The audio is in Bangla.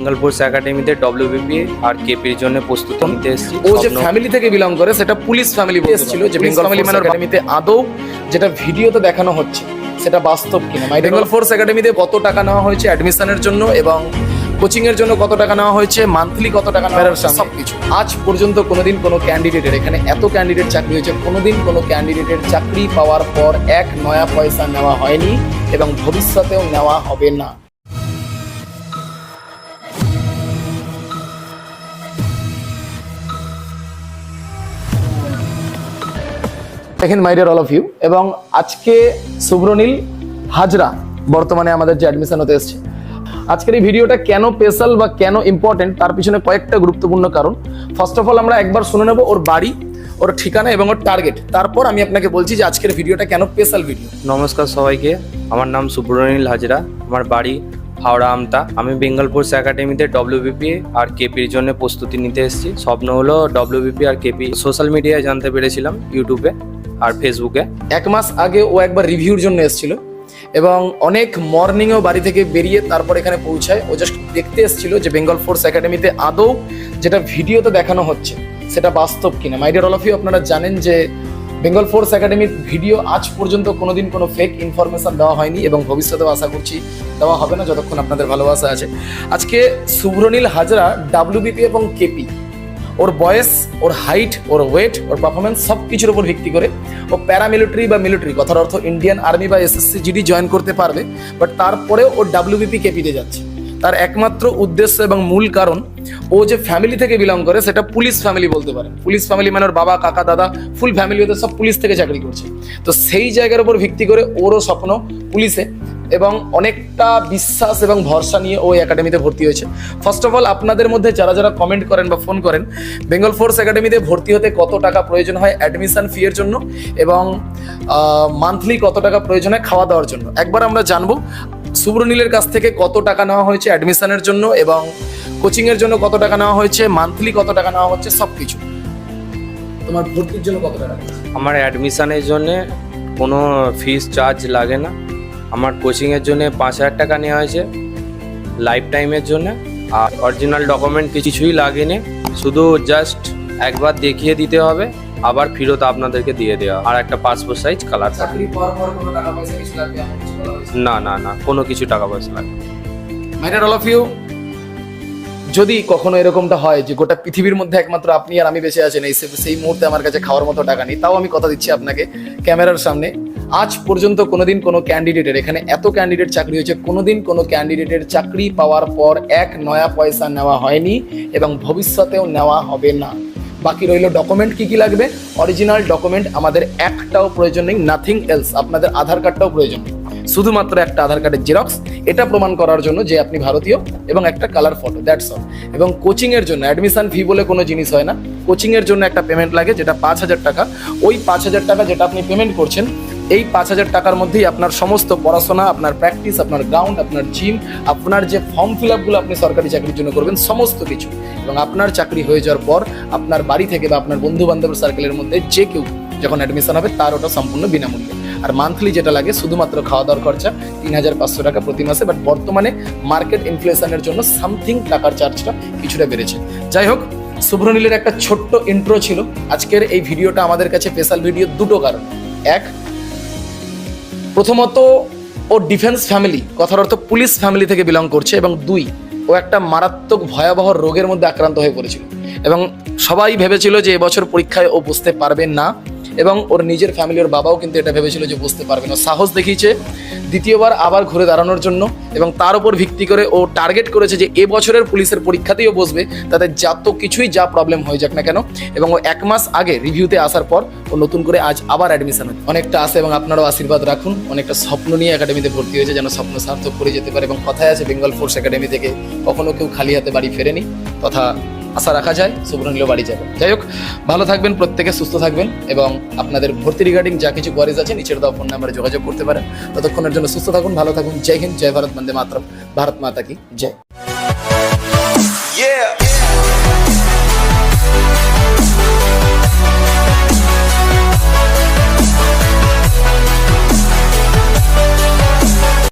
বেঙ্গল ফোর্স একাডেমিতে ডব্লিউবিপি আর কেপির জন্য প্রস্তুতি নিতে এসেছি। ও যে ফ্যামিলি থেকে বিলং করে সেটা পুলিশ ফ্যামিলি এসেছিল যে বেঙ্গল ফ্যামিলি মানে একাডেমিতে আদৌ যেটা ভিডিওতে দেখানো হচ্ছে সেটা বাস্তব কিনা? মাই বেঙ্গল ফোর্স একাডেমিতে কত টাকা নেওয়া হয়েছে অ্যাডমিশনের জন্য এবং কোচিং এর জন্য কত টাকা নেওয়া হয়েছে? মান্থলি কত টাকা নেওয়া হয়েছে? সবকিছু। আজ পর্যন্ত কোনোদিন কোনো ক্যান্ডিডেটের এখানে এত ক্যান্ডিডেট চাকরি হয়েছে কোনোদিন কোনো ক্যান্ডিডেটের চাকরি পাওয়ার পর এক নয়া পয়সা নেওয়া হয়নি এবং ভবিষ্যতেও নেওয়া হবে না। দেখেন my dear all of you এবং আজকে শুভ্রনীল হাজরা বর্তমানে আমাদের যে অ্যাডমিশন হতে এসছে। আজকের এই ভিডিওটা কেন স্পেশাল বা কেন ইম্পর্টেন্ট তার পিছনে কয়েকটা গুরুত্বপূর্ণ কারণ। ফার্স্ট অফ অল আমরা একবার শুনে নেব ওর বাড়ি, ওর ঠিকানা এবং ওর টার্গেট তারপর আমি আপনাকে বলছি যে আজকের ভিডিওটা কেন স্পেশাল ভিডিও নমস্কার সবাইকে, আমার নাম সুব্রনীল হাজরা, আমার বাড়ি হাওড়া আমতা। আমি বেঙ্গল ফোর্স একাডেমিতে ডব্লিউবিপি আর কেপির জন্য প্রস্তুতি নিতে এসেছি। স্বপ্ন হলো ডব্লিউবিপি আর কেপি সোশ্যাল মিডিয়ায় জানতে পেরেছিলাম ইউটিউবে আর ফেসবুকে এক মাস আগে ও একবার রিভিউর জন্য এসেছিল এবং অনেক মর্নিংও বাড়ি থেকে বেরিয়ে তারপর এখানে পৌঁছায়। ও জাস্ট দেখতে এসেছিল যে বেঙ্গল ফোর্স একাডেমিতে আদৌ যেটা ভিডিওতে দেখানো হচ্ছে, সেটা বাস্তব কিনা। My dear all of you আপনারা জানেন যে বেঙ্গল ফোর্স একাডেমির ভিডিও আজ পর্যন্ত কোনোদিন কোনো ফেক ইনফরমেশন দেওয়া হয়নি এবং ভবিষ্যতেও আশা করছি দেওয়া হবে না, যতক্ষণ আপনাদের ভালোবাসা আছে। আজকে শুভ্রনীল হাজরা ডাব্লিউবিপি এবং কেপি ওর বয়স, ওর হাইট ওর ওয়েট ওর পারফরমেন্স সব কিছুর উপর ভিত্তি করে। ও প্যারামিলিটারি বা মিলিটারি কথার অর্থ ইন্ডিয়ান আর্মি বা এসএসসি জিডি জয়েন করতে পারবে বাট তারপরেও ও ডাব্লিউবিপি কেপিতে যাচ্ছে। তার একমাত্র উদ্দেশ্য এবং মূল কারণ, ও যে ফ্যামিলি থেকে বিলং করে, সেটা পুলিশ ফ্যামিলি বলতে পারেন পুলিশ ফ্যামিলি মানে ওর বাবা, কাকা, দাদা ফুল ফ্যামিলি ওদের সব পুলিশ থেকে চাকরি করছে। তো সেই জায়গার উপর ভিত্তি করে ওরও স্বপ্ন পুলিশে। এবং অনেকটা বিশ্বাস এবং ভরসা নিয়ে ওই একাডেমিতে ভর্তি হয়েছে। ফার্স্ট অফ অল আপনাদের মধ্যে যারা যারা কমেন্ট করেন বা ফোন করেন বেঙ্গল ফোর্স একাডেমিতে ভর্তি হতে কত টাকা প্রয়োজন হয় অ্যাডমিশন ফি এর জন্য এবং মান্থলি কত টাকা প্রয়োজন হয় খাওয়া দাওয়ার জন্য? একবার আমরা জানব সুব্রনীলের কাছ থেকে কত টাকা নেওয়া হয়েছে অ্যাডমিশনের জন্য এবং কোচিং এর জন্য কত টাকা নেওয়া হয়েছে মান্থলি কত টাকা নেওয়া হচ্ছে সব কিছু তোমার ভর্তির জন্য কত টাকা? আমার অ্যাডমিশনের জন্য কোনো ফিস চার্জ লাগে না। আমার কোচিংয়ের জন্য পাঁচ হাজার টাকা নেওয়া হয়েছে লাইফ টাইমের জন্য আর অরিজিনাল ডকুমেন্ট কিছুই লাগেনি শুধু জাস্ট একবার দেখিয়ে দিতে হবে আবার ফেরত আপনাদেরকে দিয়ে দেওয়া আর একটা পাসপোর্ট সাইজ কালার? না না না কোনো কিছু টাকা পয়সা লাগবে না। মাইটার অল অফ ইউ যদি কখনো এরকমটা হয় যে গোটা পৃথিবীর মধ্যে একমাত্র আপনি আর আমি বেঁচে আছেন এই সেই মুহূর্তে আমার কাছে খাওয়ার মতো টাকা নেই তাও আমি কথা দিচ্ছি আপনাকে ক্যামেরার সামনে আজ পর্যন্ত কোনোদিন কোনো ক্যান্ডিডেটের এখানে এত ক্যান্ডিডেট চাকরি হয়েছে, কোনোদিন কোনো ক্যান্ডিডেটের চাকরি পাওয়ার পর এক নয়া পয়সা নেওয়া হয়নি এবং ভবিষ্যতেও নেওয়া হবে না। বাকি রইল ডকুমেন্ট কি কি লাগবে? অরিজিনাল ডকুমেন্ট আমাদের একটাও প্রয়োজন নেই নাথিং এলস আপনাদের আধার কার্ডটাও প্রয়োজন নেই। শুধুমাত্র একটা আধার কার্ডের জেরক্স এটা প্রমাণ করার জন্য যে আপনি ভারতীয় এবং একটা কালার ফটো দ্যাটস অল এবং কোচিংয়ের জন্য অ্যাডমিশন ফি বলে কোনো জিনিস হয় না। কোচিংয়ের জন্য একটা পেমেন্ট লাগে, যেটা পাঁচ হাজার টাকা। ওই পাঁচ হাজার টাকা যেটা আপনি পেমেন্ট করছেন এই পাঁচ হাজার টাকার মধ্যেই আপনার সমস্ত পড়াশোনা, আপনার প্র্যাকটিস আপনার গ্রাউন্ড আপনার জিম আপনার যে ফর্ম ফিল আপগুলো আপনি সরকারি চাকরির জন্য করবেন, সমস্ত কিছু। এবং আপনার চাকরি হয়ে যাওয়ার পর আপনার বাড়ি থেকে বা আপনার বন্ধু বান্ধবের সার্কেলের মধ্যে যে কেউ যখন অ্যাডমিশন হবে, তার ওটা সম্পূর্ণ বিনামূল্যে। আর মান্থলি যেটা লাগে, শুধুমাত্র খাওয়া দাওয়ার খরচা, তিন হাজার পাঁচশো টাকা প্রতি মাসে বাট বর্তমানে মার্কেট ইনফ্লেশনের জন্য সামথিং টাকার চার্জটা কিছুটা বেড়েছে। যাই হোক, শুভ্রনীলের একটা ছোট্ট ইন্ট্রো ছিল। আজকের এই ভিডিওটা আমাদের কাছে স্পেশাল ভিডিও দুটো কারণ। এক প্রথমত, ও ডিফেন্স ফ্যামিলি কথার অর্থ পুলিশ ফ্যামিলি থেকে বিলং করছে এবং দুই, ও একটা মারাত্মক ভয়াবহ রোগের মধ্যে আক্রান্ত হয়ে পড়েছিল। এবং সবাই ভেবেছিল যে এবছর পরীক্ষায় ও বসতে পারবে না। এবং ওর নিজের ফ্যামিলি ওর বাবাও কিন্তু এটা ভেবেছিল যে বুঝতে পারবে না। সাহস দেখিয়েছে, দ্বিতীয়বার আবার ঘুরে দাঁড়ানোর জন্য এবং তার উপর ভিত্তি করে ও টার্গেট করেছে যে এবছরের পুলিশের পরীক্ষাতেই ও বসবে, তাতে যত কিছুই যা প্রবলেম হয়ে যাক না কেন। এবং ও এক মাস আগে রিভিউতে আসার পর ও নতুন করে আজ আবার অ্যাডমিশন হচ্ছে অনেকটা আসে এবং আপনারাও আশীর্বাদ রাখুন, অনেকটা স্বপ্ন নিয়ে একাডেমিতে ভর্তি হয়েছে যেন স্বপ্ন সার্থক করে যেতে পারে এবং কথায় আছে বেঙ্গল ফোর্স একাডেমি থেকে কখনো কেউ খালি হাতে বাড়ি ফেরেনি। তথা আশা রাখা যায় শুভ্রনীল বাড়ি যাবে। যাই হোক, ভালো থাকবেন, প্রত্যেকে সুস্থ থাকবেন এবং আপনাদের ভর্তি রিগার্ডিং যা কিছু কোয়ারিজ আছে নিচের দেওয়া ফোন নাম্বারে যোগাযোগ করতে পারেন। ততক্ষণের জন্য সুস্থ থাকুন, ভালো থাকুন, জয় হিন্দ, জয় ভারত, বন্দে মাতরম, ভারত মাতা কি, জয়। Yeah.